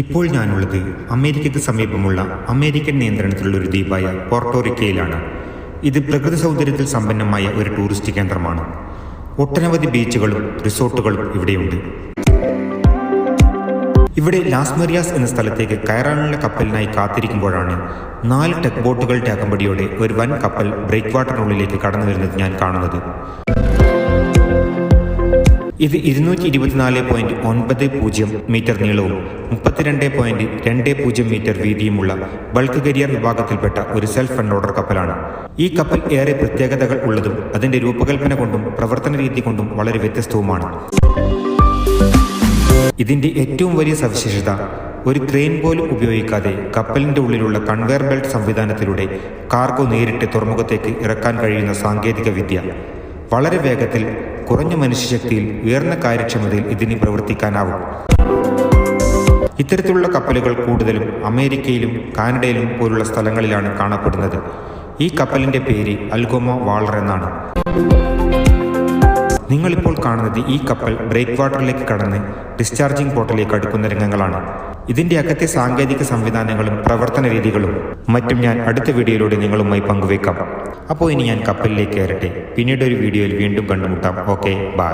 ഇപ്പോൾ ഞാനുള്ളത് അമേരിക്കയ്ക്ക് സമീപമുള്ള അമേരിക്കൻ നിയന്ത്രണത്തിലുള്ള ഒരു ദ്വീപായ പോർട്ടോറിക്കയിലാണ് ഇത് പ്രകൃതി സൗന്ദര്യത്തിൽ സമ്പന്നമായ ഒരു ടൂറിസ്റ്റ് കേന്ദ്രമാണ്. ഒട്ടനവധി ബീച്ചുകളും റിസോർട്ടുകളും ഇവിടെയുണ്ട്. ഇവിടെ ലാസ് മെറിയാസ് എന്ന സ്ഥലത്തേക്ക് കയറാനുള്ള കപ്പലിനായി കാത്തിരിക്കുമ്പോഴാണ് നാല് ടെക് ബോട്ടുകളുടെ അകമ്പടിയോടെ ഒരു വൻ കപ്പൽ ബ്രേക്ക് വാട്ടറിനുള്ളിലേക്ക് കടന്നു വരുന്നത് ഞാൻ കാണുന്നത്. ഇത് ഇരുന്നൂറ്റി ഇരുപത്തിനാല് പോയിന്റ് ഒൻപത് പൂജ്യം മീറ്റർ നീളവും മുപ്പത്തിരണ്ട് പോയിന്റ് രണ്ട് പൂജ്യം മീറ്റർ വീതിയുമുള്ള ബൾക്ക് കരിയർ വിഭാഗത്തിൽപ്പെട്ട ഒരു സെൽഫ് അൺലോഡർ കപ്പലാണ്. ഈ കപ്പൽ ഏറെ പ്രത്യേകതകൾ ഉള്ളതും അതിന്റെ രൂപകൽപ്പന കൊണ്ടും പ്രവർത്തന രീതി കൊണ്ടും വളരെ വ്യത്യസ്തവുമാണ്. ഇതിന്റെ ഏറ്റവും വലിയ സവിശേഷത ഒരു ക്രെയിൻ പോലും ഉപയോഗിക്കാതെ കപ്പലിന്റെ ഉള്ളിലുള്ള കൺവെയർ ബെൽറ്റ് സംവിധാനത്തിലൂടെ കാർഗോ നേരിട്ട് തുറമുഖത്തേക്ക് ഇറക്കാൻ കഴിയുന്ന സാങ്കേതിക വിദ്യ വളരെ വേഗത്തിൽ കുറഞ്ഞ മനുഷ്യശക്തിയിൽ ഉയർന്ന കാര്യക്ഷമതയിൽ ഇതിന് പ്രവർത്തിക്കാനാവും. ഇത്തരത്തിലുള്ള കപ്പലുകൾ കൂടുതലും അമേരിക്കയിലും കാനഡയിലും പോലുള്ള സ്ഥലങ്ങളിലാണ് കാണപ്പെടുന്നത്. ഈ കപ്പലിന്റെ പേര് അൽഗോമ വാളർ എന്നാണ്. നിങ്ങളിപ്പോൾ കാണുന്നത് ഈ കപ്പൽ ബ്രേക്ക് വാട്ടറിലേക്ക് കടന്ന് ഡിസ്ചാർജിംഗ് പോർട്ടിലേക്ക് അടുക്കുന്ന രംഗങ്ങളാണ്. ഇതിന്റെ അകത്തെ സാങ്കേതിക സംവിധാനങ്ങളും പ്രവർത്തന രീതികളും മറ്റും ഞാൻ അടുത്ത വീഡിയോയിലൂടെ നിങ്ങളുമായി പങ്കുവെക്കാം അപ്പോൾ ഇനി ഞാൻ കപ്പലിലേക്ക് കയറട്ടെ. പിന്നീട് ഒരു വീഡിയോയിൽ വീണ്ടും കണ്ടുമുട്ടാം. Okay bye.